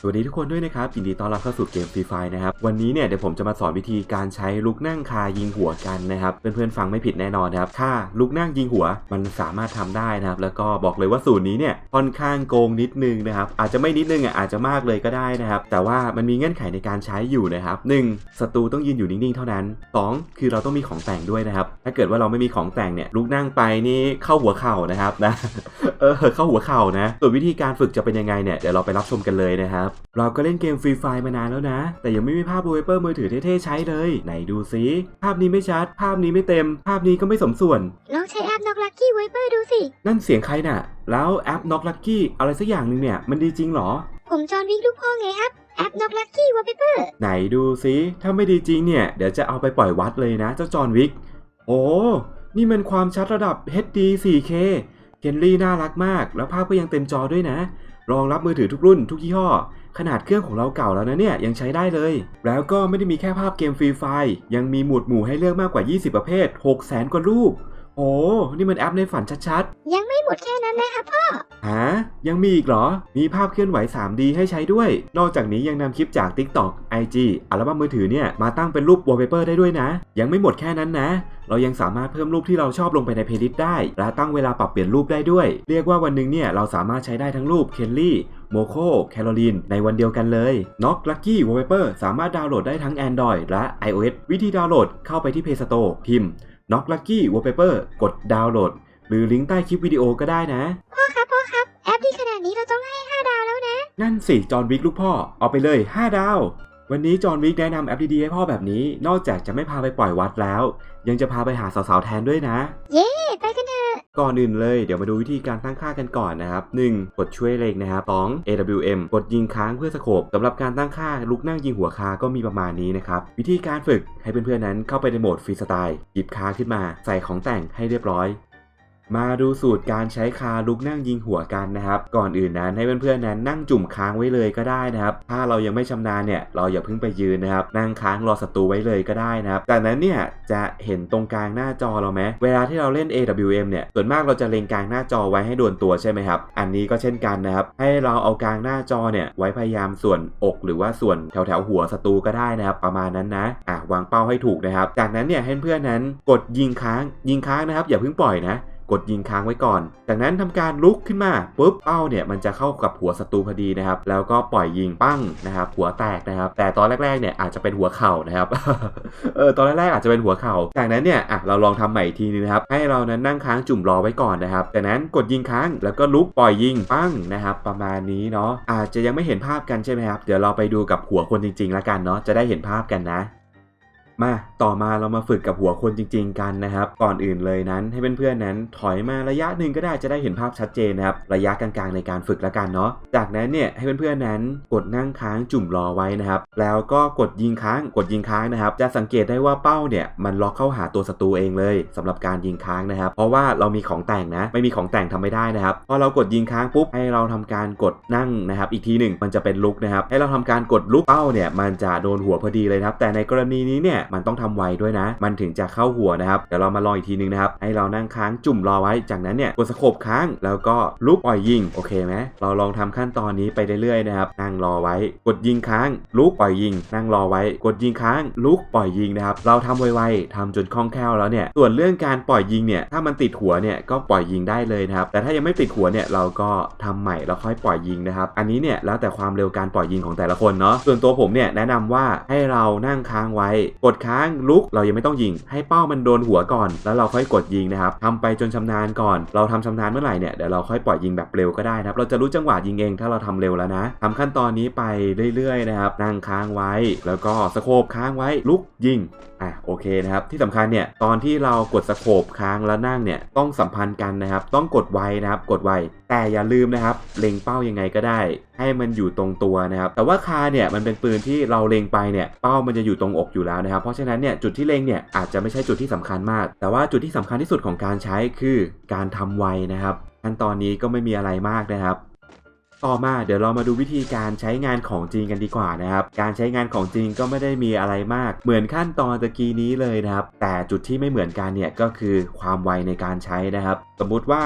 สวัสดีทุกคนด้วยนะครับยินดีต้อนรับเข้าสู่เกมฟรีไฟนะครับ วันนี้เนี่ยเดี๋ยวผมจะมาสอนวิธีการใช้ลุกนั่งคายิงหัวกันนะครับ เพื่อนๆฟังไม่ผิดแน่นอนนะครับถ้าลุกนั่งยิงหัวมันสามารถทำได้นะครับ แล้วก็บอกเลยว่าสูตรนี้เนี่ยค่อนข้างโกงนิดนึงนะครับ อาจจะไม่นิดนึงอะอาจจะมากเลยก็ได้นะครับ แต่ว่ามันมีเงื่อนไขในการใช้อยู่นะครับหนึ่งศัตรูต้องยืนอยู่นิ่งๆเท่านั้นสองคือเราต้องมีของแต่งด้วยนะครับ ถ้าเกิดว่าเราไม่มีของแต่งเนี่ยลุกนั่งไปนี่เข้าหัวเข่านะครับนะ เออเข้าหัวเข่านะส่วนวิธีการฝึกจะเป็นยังไงเนี่ยเดี๋ยวเราไปรับชมกันเลยนะครับเราก็เล่นเกมฟรีไฟมานานแล้วนะ แต่ยังไม่มีภาพ w วเปอร์มือถือเท่ๆใช้เลย ไหนดูซิ ภาพนี้ไม่ชัด ภาพนี้ไม่เต็ม ภาพนี้ก็ไม่สมส่วน ลองใช้แอปน็อกลักกี้ไวเปอร์ดูสิ นั่นเสียงใครน่ะ แล้วแอป Knock Lucky อะไรสักอย่างหนึ่งเนี่ย มันดีจริงเหรอ ผมจอห์นวิกลูกพ่อไงครับ แอปน็อกลักกี้ไวเปอร์ ไหนดูซิ ถ้าไม่ดีจริงเนี่ย เดี๋ยวจะเอาไปปล่อยวัดเลยนะ เจ้าจอห์นวิก โอ้ นี่มันความชัดระดับ HD 4K เคนลี่น่ารักมาก แล้วภาพก็ยังเต็มจอด้วยนะ รองรับมือถือทุกรุ่นทุกยี่ห้อ ขนาดเครื่องของเราเก่าแล้วนะเนี่ย ยังใช้ได้เลย แล้วก็ไม่ได้มีแค่ภาพเกมฟรีไฟล์ยังมีหมวดหมู่ให้เลือกมากกว่า 20 ประเภท 6 0 0 0 0 กว่ารูป โอ้ นี่มันแอปในฝันชัดๆ ยังไม่หมดแค่นั้นนะครับพ่อฮะยังมีอีกเหรอ มีภาพเคลื่อนไหว 3D ให้ใช้ด้วย นอกจากนี้ยังนำคลิปจาก TikTok IG อัลบั้มมือถือเนี่ยมาตั้งเป็นรูป wallpaper ได้ด้วยนะ ยังไม่หมดแค่นั้นนะ เรายังสามารถเพิ่มรูปที่เราชอบลงไปในเพลย์ลิสต์ได้ และตั้งเวลาปรับเปลี่ยนรูปได้ด้วย เรียกว่าวันหนึ่งเนี่ยเราสามารถใช้ได้ทั้งรูปเคนลี่โมโคแคโรลีนในวันเดียวกันเลย Knock Lucky Wallpaper สามารถดาวน์โหลดได้ทั้ง Android และ iOS วิธีดาวน์โหลดเข้าไปที่ Play Store พิมพ์ Knock Lucky Wallpaper กดดาวน์โหลด หรือลิงก์ใต้คลิปวิดีโอก็ได้นะพ่อครับพ่อครับแอปดีขนาดนี้เราต้องให้ 5 ดาวแล้วนะ นั่นสิจอห์นวิกลูกพ่อเอาไปเลย 5 ดาว วันนี้จอห์นวิกแนะนำแอปดีๆให้พ่อแบบนี้ นอกจากจะไม่พาไปปล่อยวัดแล้ว ยังจะพาไปหาสาวๆแทนด้วยนะ เย้ไปกันเถอะก่อนอื่นเลยเดี๋ยวมาดูวิธีการตั้งค่ากันก่อนนะครับ 1. กดช่วยเล็งนะครับ 2. AWM กดยิงค้างเพื่อสโคบสำหรับการตั้งค่าลุกนั่งยิงหัวคาก็มีประมาณนี้นะครับ วิธีการฝึกให้เพื่อนๆนั้นเข้าไปในโหมดฟรีสไตล์หยิบคาขึ้นมา ใส่ของแต่งให้เรียบร้อย มาดูสูตรการใช้คาลุกนั่งยิงหัวกันนะครับ ก่อนอื่นนั้นให้เพื่อนๆนั้นนั่งจุ่มค้างไว้เลยก็ได้นะครับ ถ้าเรายังไม่ชำนาญเนี่ยเราอย่าเพิ่งไปยืนนะครับ นั่งค้างรอศัตรูไว้เลยก็ได้นะครับ จากนั้นเนี่ยจะเห็นตรงกลางหน้าจอเราไหมเวลาที่เราเล่น AWM เนี่ยส่วนมากเราจะเล็งกลางหน้าจอไว้ให้โดนตัวใช่ไหมครับ อันนี้ก็เช่นกันนะครับ ให้เราเอากลางหน้าจอเนี่ยไว้พยายามส่วนอกหรือว่าส่วนแถวแถวๆหัวศัตรูก็ได้นะครับ ประมาณนั้นนะอะวางเป้าให้ถูกนะครับ จากนั้นเนี่ยให้เพื่อนๆนั้นกดยิงค้างยิงค้างนะครับ อย่าเพิ่งปล่อยนะ กดยิงค้างไว้ก่อน จากนั้นทำการลุกขึ้นมาปุ๊บเป้าเนี่ยมันจะเข้ากับหัวศัตรูพอดีนะครับ แล้วก็ปล่อยยิงปั้งนะครับหัวแตกนะครับ แต่ตอนแรกๆเนี่ยอาจจะเป็นหัวเข่านะครับเออตอนแรกๆอาจจะเป็นหัวเข่าจากนั้นเนี่ยอะเราลองทำใหม่ทีนึงนะครับ ให้เรานั้นนั่งค้างจุ่มรอไว้ก่อนนะครับจากนั้นกดยิงค้างแล้วก็ลุกปล่อยยิงปั้งนะครับประมาณนี้เนาะอาจจะยังไม่เห็นภาพกันใช่ไหมครับเดี๋ยวเราไปดูกับหัวคนจริงๆแล้วกันเนาะจะได้เห็นภาพกันนะ มาต่อมาเรามาฝึกกับหัวคนจริง ๆ กันนะครับ ก่อนอื่นเลยนั้นให้เพื่อนๆนั้นถอยมาระยะหนึ่งก็ได้จะได้เห็นภาพชัดเจนนะครับระยะกลางๆในการฝึกแล้วกันเนาะจากนั้นเนี่ยให้เพื่อนๆนั้นกดนั่งค้างจุ่มรอไว้นะครับ แล้วก็กดยิงค้างกดยิงค้างนะครับ จะสังเกตได้ว่าเป้าเนี่ยมันล็อกเข้าหาตัวศัตรูเองเลยสำหรับการยิงค้างนะครับ เพราะว่าเรามีของแต่งนะ ไม่มีของแต่งทำไม่ได้นะครับพอเรากดยิงค้างปุ๊บให้เราทำการกดนั่งนะครับ อีกทีหนึ่งมันจะเป็นลุกนะครับ ให้เราทำการกดลุกเป้าเนี่ยมันจะโดนหัวพอดีเลยครับ แต่ในกรณีนี้เนี่ยมันต้องทำไวด้วยนะ มันถึงจะเข้าหัวนะครับ เดี๋ยวเรามาลองอีกทีหนึงนะครับ ให้เรานั่งค้างจุ่มรอไว้ จากนั้นเนี่ยกดสโคบค้างแล้วก็ลุกปล่อยยิง โอเคไหมเราลองทำขั้นตอนนี้ไปเรื่อยๆนะครับ นั่งรอไว้ กดยิงค้างลุกปล่อยยิง นั่งรอไว้ กดยิงค้างลุกปล่อยยิงนะครับ เราทำไวๆทำจนคล่องแคล่วแล้วเนี่ย ส่วนเรื่องการปล่อยยิงเนี่ย ถ้ามันติดหัวเนี่ยก็ปล่อยยิงได้เลยนะครับ แต่ถ้ายังไม่ติดหัวเนี่ยเราก็ทำใหม่แล้วค่อยปล่อยยิงนะครับ อันนี้เนี่ยแล้วแต่ความเร็วการปล่อยยิงของแต่ละคนเนาะ ส่วนตัวผมเนี่ยแนะนำว่าให้เรานั่งค้างไว้ กดค้างลุกเรายังไม่ต้องยิง ให้เป้ามันโดนหัวก่อน แล้วเราค่อยกดยิงนะครับทำไปจนชำนาญก่อน เราทำชำนาญเมื่อไหร่เนี่ยเดี๋ยวเราค่อยปล่อยยิงแบบเร็วก็ได้นะครับเราจะรู้จังหวะยิงเองถ้าเราทำเร็วแล้วนะทำขั้นตอนนี้ไปเรื่อยๆนะครับนั่งค้างไว้ แล้วก็สโคบค้างไว้ลุกยิงอะโอเคนะครับที่สำคัญเนี่ยตอนที่เรากดสโคบค้างแล้วนั่งเนี่ยต้องสัมพันธ์กันนะครับ ต้องกดไวนะครับกดไวแต่อย่าลืมนะครับเล็งเป้ายังไงก็ได้ ให้มันอยู่ตรงตัวนะครับแต่ว่าคาเนี่ยมันเป็นปืนที่เราเล็งไปเนี่ยเป้ามันจะอยู่ตรงอกอยู่แล้วนะครับเพราะฉะนั้นเนี่ยจุดที่เล็งเนี่ยอาจจะไม่ใช่จุดที่สำคัญมาก แต่ว่าจุดที่สำคัญที่สุดของการใช้คือการทำไวนะครับขั้นตอนนี้ก็ไม่มีอะไรมากนะครับต่อมาเดี๋ยวเรามาดูวิธีการใช้งานของจริงกันดีกว่านะครับ การใช้งานของจริงก็ไม่ได้มีอะไรมาก เหมือนขั้นตอนตะกี้นี้เลยนะครับ แต่จุดที่ไม่เหมือนกันเนี่ยก็คือความไวในการใช้นะครับ สมมุติว่า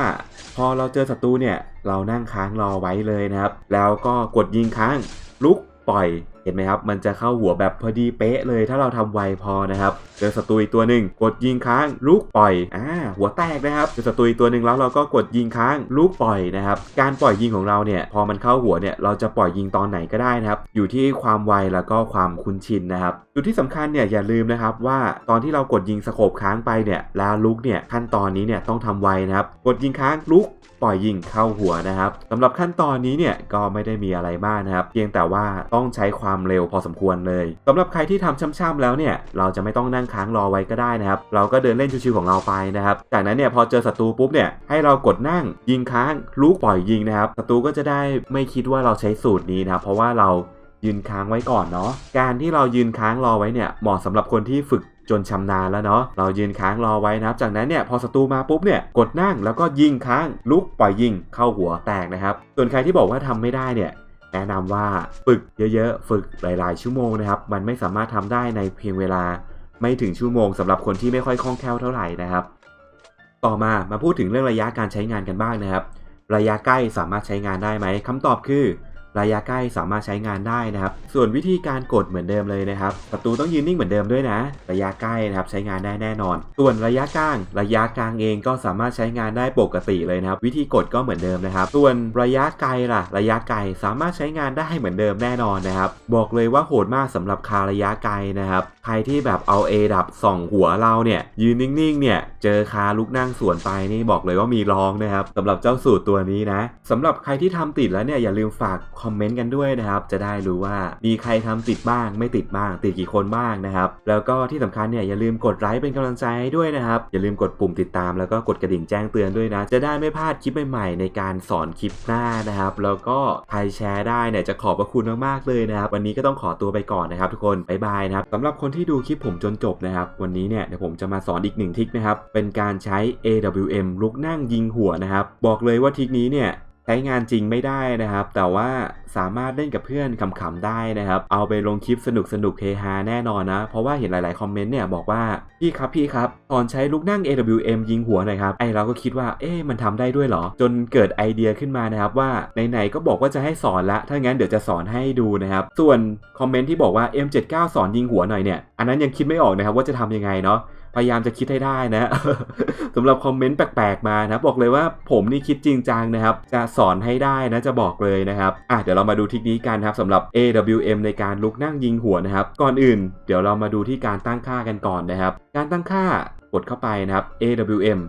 พอเราเจอศัตรูเนี่ยเรานั่งค้างรอไว้เลยนะครับ แล้วก็กดยิงค้างลุกปล่อยเห็นไหมครับ มันจะเข้าหัวแบบพอดีเป๊ะเลยถ้าเราทำไวพอนะครับ เจอศัตรูอีกตัวหนึ่งกดยิงค้างลุกปล่อย อ่า หัวแตกนะครับ เจอศัตรูอีกตัวหนึ่งแล้วเราก็กดยิงค้างลุกปล่อยนะครับ การปล่อยยิงของเราเนี่ยพอมันเข้าหัวเนี่ยเราจะปล่อยยิงตอนไหนก็ได้นะครับ อยู่ที่ความไวแล้วก็ความคุ้นชินนะครับ จุดที่สำคัญเนี่ยอย่าลืมนะครับว่าตอนที่เรากดยิงสโคบค้างไปเนี่ยแล้วลุกเนี่ยขั้นตอนนี้เนี่ยต้องทำไวนะครับ กดยิงค้างลุกปล่อยยิงเข้าหัวนะครับสำหรับขั้นตอนนี้เนี่ยก็ไม่ได้มีอะไรมากนะครับ เพียงแต่ว่าต้องใช้ความเร็วพอสมควรเลยสำหรับใครที่ทำช่ำๆแล้วเนี่ย เราจะไม่ต้องนั่งค้างรอไว้ก็ได้นะครับ เราก็เดินเล่นชิวๆของเราไปนะครับ จากนั้นเนี่ยพอเจอศัตรูปุ๊บเนี่ยให้เรากดนั่งยิงค้างลูกปล่อยยิงนะครับศัตรูก็จะได้ไม่คิดว่าเราใช้สูตรนี้นะครับเพราะว่าเรายืนค้างไว้ก่อนเนาะการที่เรายืนค้างรอไว้เนี่ยเหมาะสำหรับคนที่ฝึกจนชำนาญแล้วเนาะ เรายืนค้างรอไว้นะครับ จากนั้นเนี่ยพอศัตรูมาปุ๊บเนี่ยกดนั่งแล้วก็ยิงค้างลุกปล่อยยิงเข้าหัวแตกนะครับ ส่วนใครที่บอกว่าทำไม่ได้เนี่ย แนะนำว่าฝึกเยอะๆ ฝึกหลาย ๆ ชั่วโมงนะครับ มันไม่สามารถทำได้ในเพียงเวลาไม่ถึงชั่วโมงสำหรับคนที่ไม่ค่อยคล่องแคล่วเท่าไหร่นะครับ ต่อมามาพูดถึงเรื่องระยะการใช้งานกันบ้างนะครับ ระยะใกล้สามารถใช้งานได้ไหมคำตอบคือ ระยะใกล้สามารถใช้งานได้นะครับ ส่วนวิธีการกดเหมือนเดิมเลยนะครับศัตรูต้องยืนนิ่งเหมือนเดิมด้วยนะ ระยะใกล้นะครับใช้งานได้แน่นอน ส่วนระยะกลาง ระยะกลางเองก็สามารถใช้งานได้ปกติเลยนะครับ วิธีกดก็เหมือนเดิมนะครับ ส่วนระยะไกลล่ะ ระยะไกลสามารถใช้งานได้เหมือนเดิมแน่นอนนะครับ บอกเลยว่าโหดมากสำหรับคาระยะไกลนะครับใครที่แบบเอาเอดับส่องหัวเราเนี่ยยืนนิ่งๆเนี่ยเจอคาลุกนั่งสวนไปนี่บอกเลยว่ามีร้องนะครับสำหรับเจ้าสูตรตัวนี้นะสำหรับใครที่ทำติดแล้วเนี่ยอย่าลืมฝากคอมเมนต์กันด้วยนะครับจะได้รู้ว่ามีใครทำติดบ้าง ไม่ติดบ้าง ติดกี่คนบ้างนะครับแล้วก็ที่สำคัญเนี่ยอย่าลืมกดไลค์เป็นกำลังใจให้ด้วยนะครับอย่าลืมกดปุ่มติดตามแล้วก็กดกระดิ่งแจ้งเตือนด้วยนะ จะได้ไม่พลาดคลิปใหม่ๆในการสอนคลิปหน้านะครับแล้วก็ใครแชร์ได้เนี่ยจะขอบพระคุณมากๆเลยนะครับวันนี้ก็ต้องขอตัวไปก่อนนะครับทุกคนบ๊ายบายนะครับสำหรับคนที่ดูคลิปผมจนจบนะครับ วันนี้เนี่ยเดี๋ยวผมจะมาสอนอีกหนึ่งทิกนะครับ เป็นการใช้ AWM ลุกนั่งยิงหัวนะครับ บอกเลยว่าทิกนี้เนี่ย ช้งานจริงไม่ได้นะครับ แต่ว่าสามารถเล่นกับเพื่อนขำๆได้นะครับ เอาไปลงคลิปสนุกสนุกเฮฮาแน่นอนนะ เพราะว่าเห็นหลายๆคอมเมนต์เนี่ยบอกว่าพี่ครับพี่ครับ ตอนใช้ลูกนั่ง AWM ยิงหัวหน่อยครับ ไอเราก็คิดว่า เอ๊ะมันทำได้ด้วยเหรอ จนเกิดไอเดียขึ้นมานะครับว่าไหนๆก็บอกว่าจะให้สอนละ ถ้างั้นเดี๋ยวจะสอนให้ดูนะครับ ส่วนคอมเมนต์ที่บอกว่า M79 สอนยิงหัวหน่อยเนี่ย อันนั้นยังคิดไม่ออกนะครับว่าจะทำยังไงเนาะ พยายามจะคิดให้ได้นะสำหรับคอมเมนต์แปลกๆมานะบอกเลยว่าผมนี่คิดจริงจังนะครับ จะสอนให้ได้นะจะบอกเลยนะครับอะเดี๋ยวเรามาดูเทคนิคกันครับสำหรับ AWM ในการลุกนั่งยิงหัวนะครับ ก่อนอื่น เดี๋ยวเรามาดูที่การตั้งค่ากันก่อนนะครับ การตั้งค่ากดเข้าไปนะครับ AWM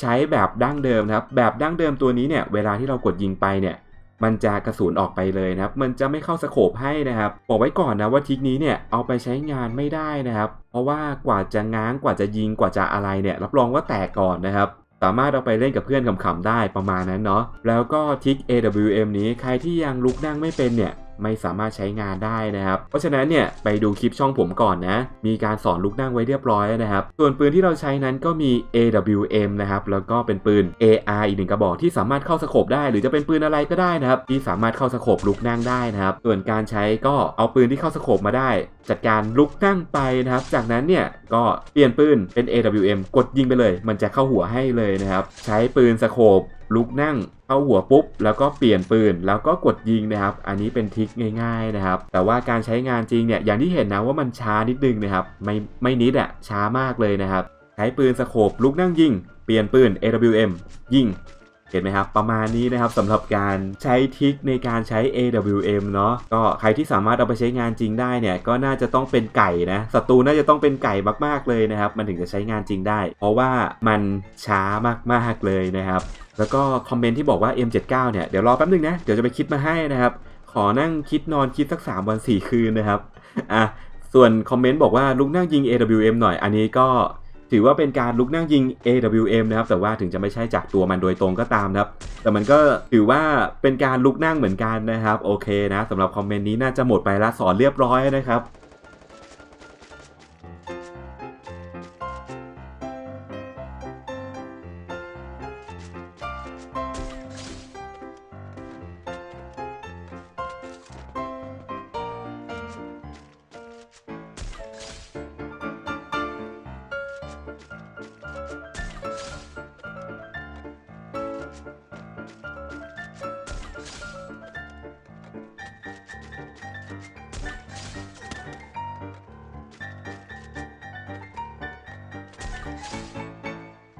ใช้แบบดั้งเดิมนะครับ แบบดั้งเดิมตัวนี้เนี่ยเวลาที่เรากดยิงไปเนี่ย มันจะกระสุนออกไปเลยนะครับ มันจะไม่เข้าสโคปให้นะครับ บอกไว้ก่อนนะว่าทิกนี้เนี่ยเอาไปใช้งานไม่ได้นะครับ เพราะว่ากว่าจะง้างกว่าจะยิงกว่าจะอะไรเนี่ย รับรองว่าแตกก่อนนะครับสามารถเอาไปเล่นกับเพื่อนขำๆได้ประมาณนั้นเนาะ แล้วก็ทิก AWM นี้ใครที่ยังลุกนั่งไม่เป็นเนี่ย ไม่สามารถใช้งานได้นะครับ เพราะฉะนั้นเนี่ยไปดูคลิปช่องผมก่อนนะ มีการสอนลุกนั่งไว้เรียบร้อยแล้วนะครับ ส่วนปืนที่เราใช้นั้นก็มี AWM นะครับ แล้วก็เป็นปืน AR อีกหนึ่งกระบอกที่สามารถเข้าสโคปได้ หรือจะเป็นปืนอะไรก็ได้นะครับ ที่สามารถเข้าสโคปลุกนั่งได้นะครับ ส่วนการใช้ก็เอาปืนที่เข้าสโคปมาได้ จัดการลุกนั่งไปนะครับ จากนั้นเนี่ยก็เปลี่ยนปืนเป็น AWM กดยิงไปเลย มันจะเข้าหัวให้เลยนะครับ ใช้ปืนสโคปลุกนั่ง เข้าหัวปุ๊บ แล้วก็เปลี่ยนปืน แล้วก็กดยิงนะครับ อันนี้เป็นทริคง่ายๆนะครับ แต่ว่าการใช้งานจริงเนี่ย อย่างที่เห็นนะว่ามันช้านิดนึงนะครับ ไม่ไม่นิดอะช้ามากเลยนะครับ ใช้ปืนสโคปลุกนั่งยิง เปลี่ยนปืน AWM ยิงเห็นไหมครับ ประมาณนี้นะครับสำหรับการใช้ทริคในการใช้ AWM เนาะก็ใครที่สามารถเอาไปใช้งานจริงได้เนี่ย ก็น่าจะต้องเป็นไก่นะศัตรูน่าจะต้องเป็นไก่มากๆเลยนะครับ มันถึงจะใช้งานจริงได้ เพราะว่ามันช้ามากๆเลยนะครับ แล้วก็คอมเมนต์ที่บอกว่า M79 เนี่ยเดี๋ยวรอแป๊บนึงนะ เดี๋ยวจะไปคิดมาให้นะครับ ขอนั่งคิดนอนคิดสัก 3 วัน 4 คืนนะครับอะส่วนคอมเมนต์บอกว่าลุกนั่งยิง AWM หน่อยอันนี้ก็ถือว่าเป็นการลุกนั่งยิง AWM นะครับ แต่ว่าถึงจะไม่ใช่จากตัวมันโดยตรงก็ตามนะครับ แต่มันก็ถือว่าเป็นการลุกนั่งเหมือนกันนะครับ โอเคนะสำหรับคอมเมนต์นี้น่าจะหมดไปละสอนเรียบร้อยนะครับ